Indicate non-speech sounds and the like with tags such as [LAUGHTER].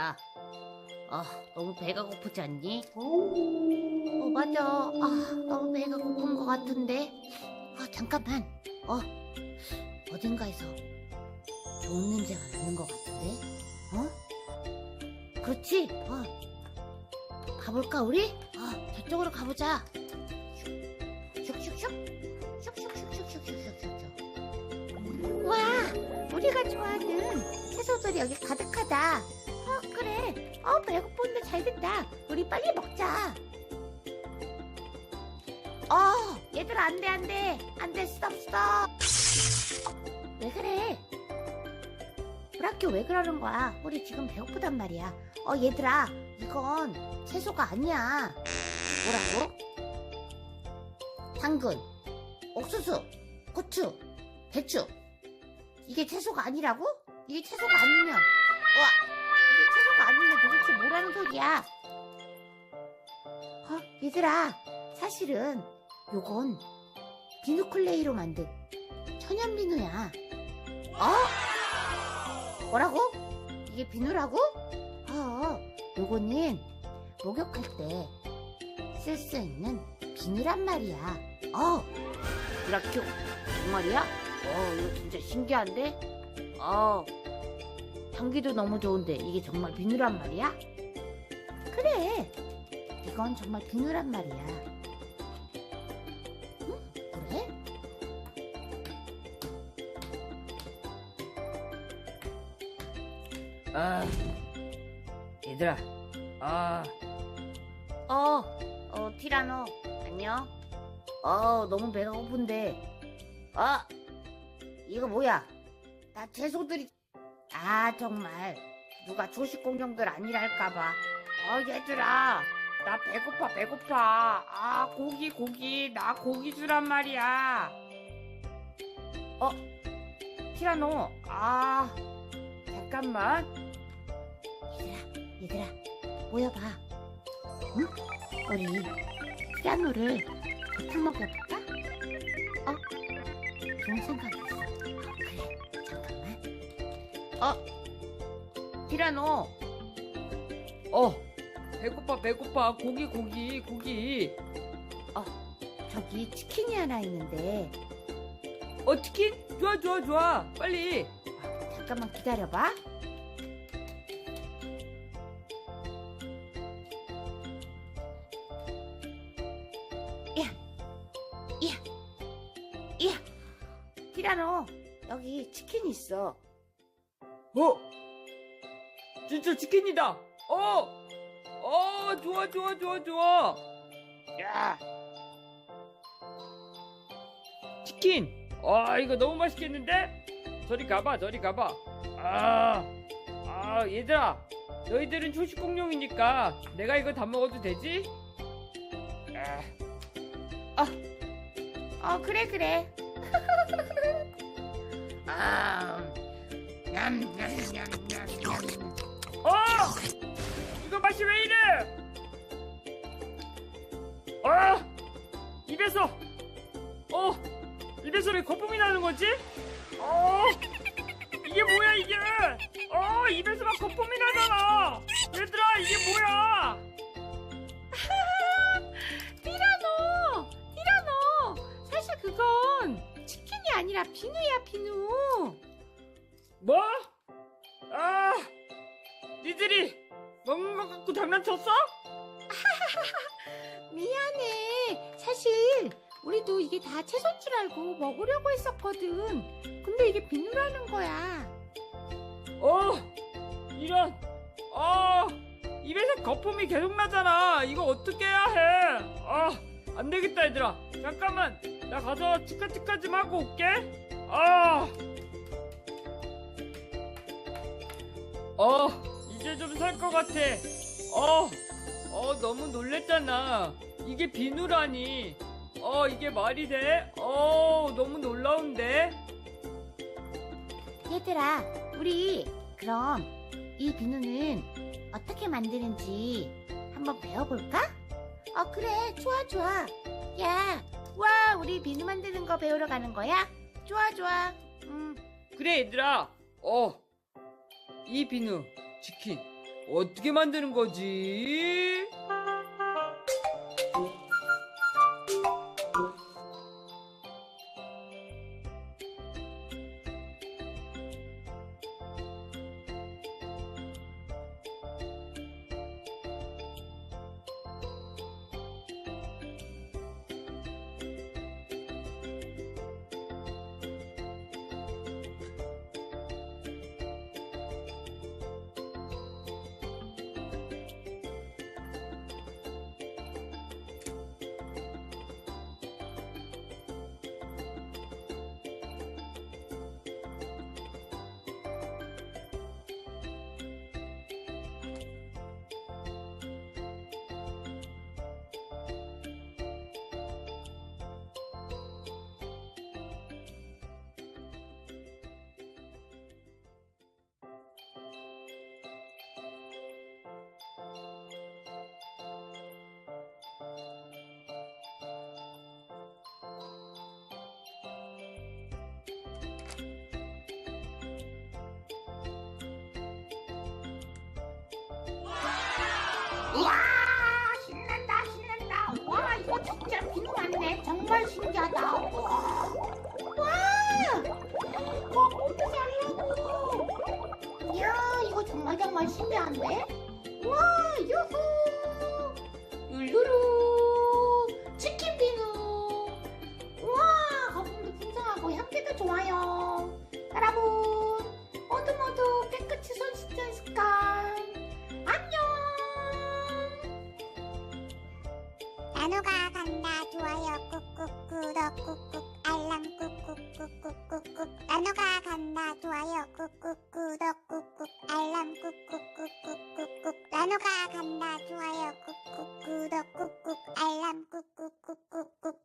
야, 아, 너무 배가 고프지 않니? 어, 맞아. 아, 너무 배가 고픈 것 같은데. 아, 잠깐만. 어, 어딘가에서 좋은 냄새가 나는 것 같은데? 어? 그렇지? 어. 가볼까, 우리? 어, 저쪽으로 가보자. 슉슉슉. 슉슉슉슉슉슉슉슉. 와, 우리가 좋아하는 채소들이 여기 가득하다. 어, 그래. 어, 배고픈데 잘 됐다. 우리 빨리 먹자. 어, 얘들아, 안 돼, 안 돼. 안 돼, 스톱, 스톱. 왜 그래? 학교 왜 그러는 거야? 우리 지금 배고프단 말이야. 어, 얘들아, 이건 채소가 아니야. 뭐라고? 당근, 옥수수, 고추, 배추. 이게 채소가 아니라고? 이게 채소가 아니면, 와, 아니면 도대체 뭐라는 소리야? 어, 얘들아, 사실은 요건 비누클레이로 만든 천연 비누야. 어? 뭐라고? 이게 비누라고? 어, 요거는 목욕할 때 쓸 수 있는 비누란 말이야. 어, 이라큐 정말이야? 어, 이거 진짜 신기한데? 어, 향기도 너무 좋은데 이게 정말 비누란 말이야? 그래, 이건 정말 비누란 말이야. 응? 그래? 아, 얘들아, 아, 어, 어, 티라노, 안녕? 어, 너무 배가 고픈데. 아, 이거 뭐야? 나 채소들이, 아, 정말. 누가 조식 공룡들 아니랄까봐. 어, 얘들아. 나 배고파, 배고파. 아, 고기, 고기. 나 고기 주란 말이야. 어, 티라노. 아, 잠깐만. 얘들아, 얘들아, 모여봐. 응? 우리 피아노를 부풀 먹여볼까? 어? 좋은 생 어? 피라노, 어, 배고파, 배고파. 고기, 고기, 고기. 저기 치킨이 하나 있는데, 어, 치킨? 좋아, 좋아, 좋아. 빨리. 잠깐만 기다려봐. 야, 야, 야, 피라노, 여기 치킨 있어. 어, 진짜 치킨이다. 어, 어, 좋아, 좋아, 좋아, 좋아. 야, 치킨. 아, 이거 너무 맛있겠는데? 저리 가봐, 저리 가봐. 아, 아, 얘들아. 너희들은 초식 공룡이니까 내가 이거 다 먹어도 되지? 아, 어, 그래, 그래. [LAUGHS] 아. 어! 이거 맛이 왜 이래? 아! 입에서 어! 입에서 왜 거품이 나는 거지? 어! 이게 뭐야 이게? 어! 입에서 막 거품이 나잖아! 얘들아 이게 뭐야? [LAUGHS] 티라노! 티라노! 사실 그건 치킨이 아니라 비누야, 비누. 뭐? 아! 니들이 먹는 것 갖고 장난쳤어? [LAUGHS] 미안해. 사실 우리도 이게 다 채소인 줄 알고 먹으려고 했었거든. 근데 이게 비누라는 거야. 어! 이런! 아! 입에서 거품이 계속 나잖아! 이거 어떻게 해야 해! 아! 안 되겠다, 얘들아! 잠깐만! 나 가서 치카치카 좀 하고 올게! 아! 어! 이제 좀 살 것 같아! 어! 어, 너무 놀랬잖아! 이게 비누라니! 어, 이게 말이 돼? 어, 너무 놀라운데? 얘들아, 우리 그럼 이 비누는 어떻게 만드는지 한번 배워볼까? 어, 그래. 좋아, 좋아. 야, 와, 우리 비누 만드는 거 배우러 가는 거야? 좋아, 좋아. 음, 그래 얘들아 어 이 비누 치킨 어떻게 만드는 거지? 와 신난다 신난다. 와 이거 진짜 비누 맞네 정말 신기하다. 와, 와 어떻게 하려고. 이야 이거 정말 정말 신기한데? 와 유후. 룰루루 꾹꾹 꾹꾹 꾹꾹 나노가 간다. 좋아요. 꾹꾹 구독 꾹꾹. 알람 꾹꾹 꾹꾹 꾹꾹. 나노가 간다. 좋아요. 꾹꾹 구독 꾹꾹. 알람 꾹꾹